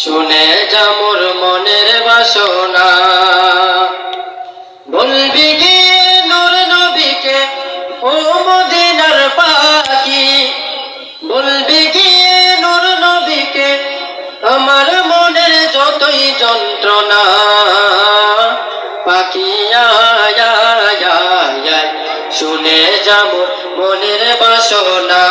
শুনে যামুর মনের বাসনা বলবি কি নুর নবীকে ও মদিনার পাখি বলবি কি নুর নবীকে আমার মনের যতই যন্ত্রণা পাখি শুনে যামুর মনের বাসনা।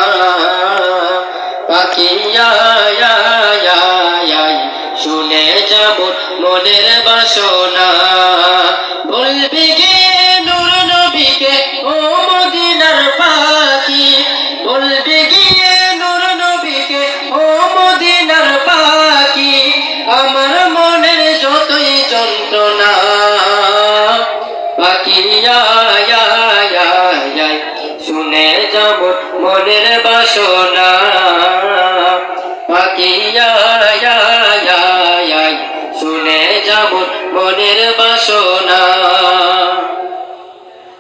পাখি আয়, আয়, আয়, আয়, শুনে যাব মনের বাসনা। বলবি গিয়ে নূর নবীকে ও মদিনার পাখি। বলবি গিয়ে নূর নবীকে ও মদিনার পাখি। আমার মনের যতই যন্ত্রণা। পাখি যাব মনের বাসনা। আয়, শুনে যাব মনের বাসনা।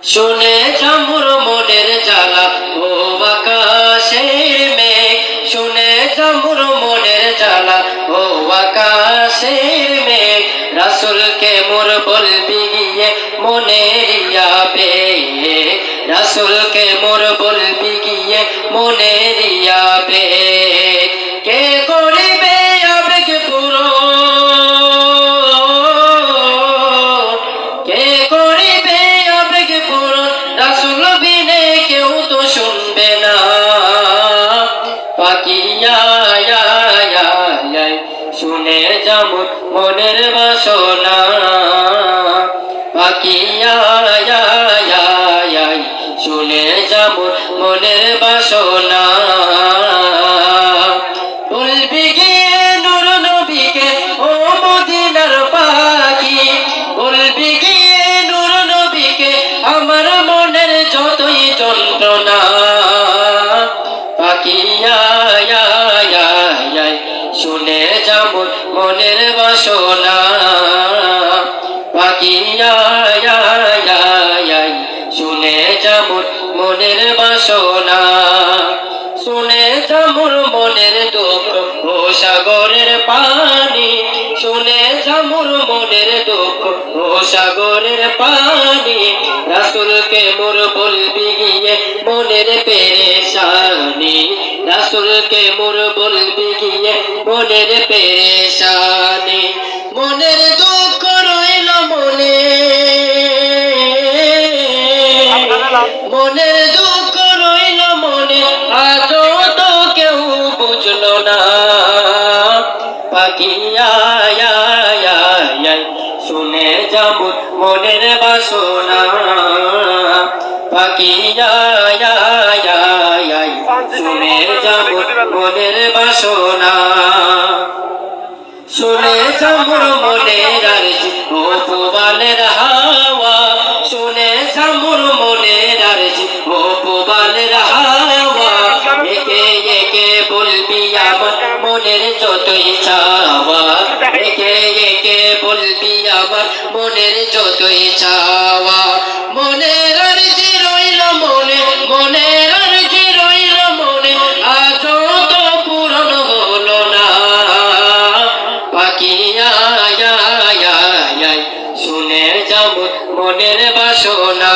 শুনে জামুর মনের জ্বালা ও আকাশের মেঘ। শুনে জামুর মনের জ্বালা ও আকাশের মেঘ। রাসুলকে মোর বলবি গিয়ে মনের ইয়াবে রাসুলকে মোর বলবি গিয়ে মনের ইয়াবে কে করিবে আবেগ পুরো? কে করিবে আবেগ পূরণ রাসুল বিনে কেউ তো শুনবে না। আয়, শুনে যাব মনের বাসনা। পাখি যাব মনের বাসনা। বলবি গিয়ে নূর নবীকে, ও মদিনার পাখি। বলবি গিয়ে নূর নবীকে, আমার মনের যতই যন্ত্রণা। পাখি শুনে যাব মনের বাসনা। পাখি বাসনা শুনে জামুর মনের দুঃখ ও সাগরের পানি। শুনে জামুর মনের দুঃখ ও সাগরের পানি। রাসুলকে মোর বলবি গিয়ে মনের পেরেশানি। রাসুলকে মোর বলবি গিয়ে মনের পেরেশানি। যাব মনের বাসনা। আয়, শুনে যাব মনের বাসনা। শুনে জামুর মনের আরজি ও হাওয়া। শুনে জামুর মনের আরজি ও পুবালের হাওয়া। একে একে বলবি আমার মনের যতই চাওয়া। একে বলবি আমার মনের যতই চাওয়া। মনের আরজি রইল মনে মনের আরজি রইল মনে আজও তো পূরণ হলো না। আয়, শুনে যাব মনের বাসনা।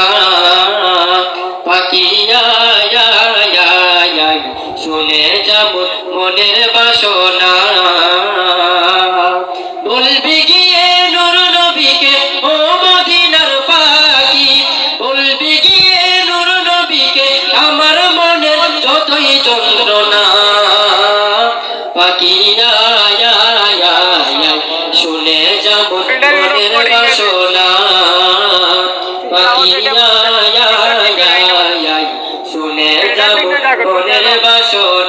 আয়, শুনে যাব মনের মনের বাসনা শুনে যাব মনের বাসনা।